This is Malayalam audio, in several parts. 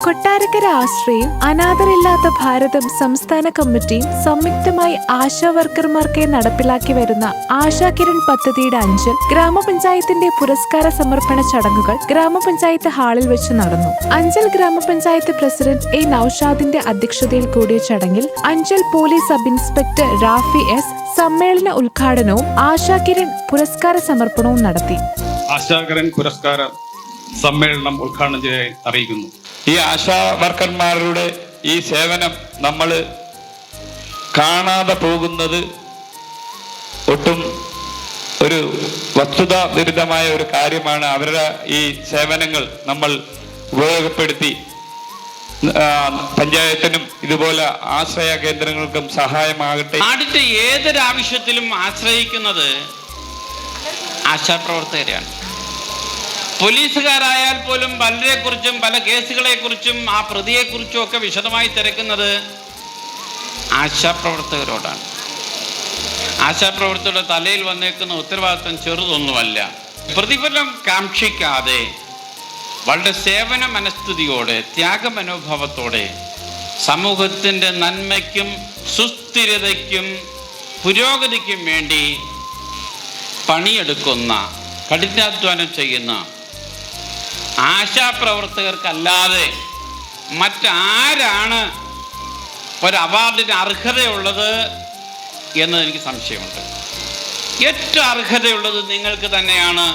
കൊട്ടാരക്കര ആശ്രയം അനാഥരില്ലാത്ത ഭാരതം സംസ്ഥാന കമ്മിറ്റിയും സംയുക്തമായി ആശാ വർക്കർമാർക്കായി നടപ്പിലാക്കി വരുന്ന ആശാ കിരൺ പദ്ധതിയുടെ അഞ്ചൽ ഗ്രാമപഞ്ചായത്തിന്റെ പുരസ്കാര സമർപ്പണ ചടങ്ങുകൾ ഗ്രാമപഞ്ചായത്ത് ഹാളിൽ വെച്ച് നടന്നു. അഞ്ചൽ ഗ്രാമപഞ്ചായത്ത് പ്രസിഡന്റ് എ നൌഷാദിന്റെ അധ്യക്ഷതയിൽ കൂടിയ ചടങ്ങിൽ Anchal police sub inspector Rafi S സമ്മേളന ഉദ്ഘാടനവും ആശാ കിരൺ പുരസ്കാര സമർപ്പണവും നടത്തി. ആശാകരൻ പുരസ്കാര സമ്മേളനം ഉദ്ഘാടനം ചെയ്യാൻ അറിയിക്കുന്നു. ഈ ആശാ വർക്കർമാരുടെ ഈ സേവനം നമ്മൾ കാണാതെ പോകുന്നത് ഒട്ടും ഒരു വസ്തുത വിരുദ്ധമായ ഒരു കാര്യമാണ്. അവരുടെ ഈ സേവനങ്ങൾ നമ്മൾ ഉപയോഗപ്പെടുത്തി. പഞ്ചായത്തിനും ഇതുപോലെ ആശ്രയ കേന്ദ്രങ്ങൾക്കും സഹായമാകട്ടെ. നാടിന്റെ ഏതൊരാവശ്യത്തിലും ആശ്രയിക്കുന്നത് ആശാപ്രവർത്തകരെയാണ്. പോലീസുകാരായാൽ പോലും പലരെക്കുറിച്ചും പല കേസുകളെക്കുറിച്ചും ആ പ്രതിയെക്കുറിച്ചും ഒക്കെ വിശദമായി തിരക്കുന്നത് ആശാപ്രവർത്തകരോടാണ്. ആശാപ്രവർത്തകരുടെ തലയിൽ വന്നേക്കുന്ന ഉത്തരവാദിത്വം ചെറുതൊന്നുമല്ല. പ്രതിഫലം കാക്ഷിക്കാതെ വളരെ സേവന മനസ്ഥിതിയോടെ ത്യാഗമനോഭാവത്തോടെ സമൂഹത്തിന്റെ നന്മയ്ക്കും സുസ്ഥിരതയ്ക്കും പുരോഗതിക്കും വേണ്ടി പണിയെടുക്കുന്ന കഠിനാധ്വാനം ചെയ്യുന്ന ആശാപ്രവർത്തകർക്കല്ലാതെ മറ്റാരാണ് ഒരു അവാർഡിന് അർഹതയുള്ളത് എന്ന് എനിക്ക് സംശയമുണ്ട്. ഏറ്റവും അർഹതയുള്ളത് നിങ്ങൾക്ക് തന്നെയാണ്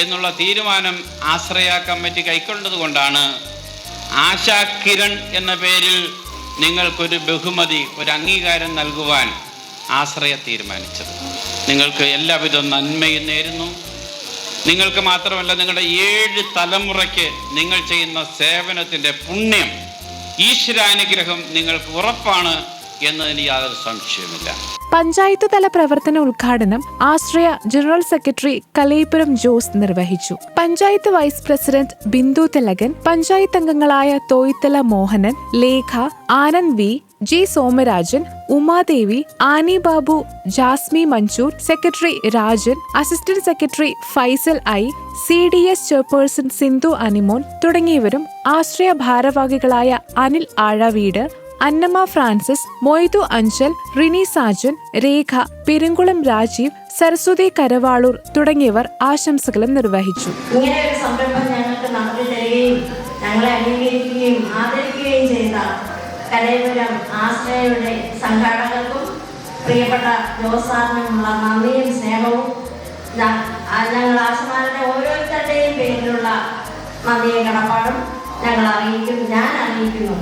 എന്നുള്ള തീരുമാനം ആശ്രയ കമ്മിറ്റി കൈക്കൊണ്ടത് കൊണ്ടാണ് ആശാ കിരൺ എന്ന പേരിൽ നിങ്ങൾക്കൊരു ബഹുമതി ഒരു അംഗീകാരം നൽകുവാൻ ആശ്രയ തീരുമാനിച്ചത്. നിങ്ങൾക്ക് എല്ലാവിധ നന്മയും നേരുന്നു. നിങ്ങൾക്ക് മാത്രമല്ല നിങ്ങളുടെ ഏഴ് തലമുറയ്ക്ക് നിങ്ങൾ ചെയ്യുന്ന സേവനത്തിന്റെ പുണ്യം ഈശ്വരാനുഗ്രഹം നിങ്ങൾക്ക് ഉറപ്പാണ് എന്നതിന് യാതൊരു സംശയമില്ല പഞ്ചായത്ത് തല പ്രവർത്തന ഉദ്ഘാടനം ആശ്രയ ജനറൽ സെക്രട്ടറി കലൈപുരം ജോസ് നിർവഹിച്ചു. പഞ്ചായത്ത് വൈസ് പ്രസിഡന്റ് ബിന്ദു തിലകൻ പഞ്ചായത്ത് അംഗങ്ങളായ Thoythala Mohanan Lekha Anand V G Somarajan Umadevi Annie Babu Jasmi Manjoor secretary Rajan assistant secretary Faisal I C D S chairperson Sindhu Animon തുടങ്ങിയവരും ആശ്രയ ഭാരവാഹികളായ അനിൽ ആഴവീട് അന്നമ്മ ഫ്രാൻസിസ് മൊയ്തു അഞ്ചൽ റിനി സാജൻ രേഖ പെരുങ്കുളം രാജീവ് സരസ്വതി കരവാളൂർ തുടങ്ങിയവർ ആശംസകളും നിർവഹിച്ചു. ഞങ്ങൾക്ക് ഞങ്ങളെ അംഗീകരിക്കുകയും ആദരിക്കുകയും ചെയ്ത കലയപുരം ആശ്രയയുടെ സംഘാടകർക്കും പ്രിയപ്പെട്ട ജോസാറിനുമുള്ള നന്ദിയും സ്നേഹവും ഞങ്ങൾ ആശമാരുടെ ഓരോരുത്തരുടെയും പേരിലുള്ള നന്ദിയും കടപ്പാടും ഞങ്ങൾ അറിയിക്കും ഞാൻ അറിയിക്കുന്നു.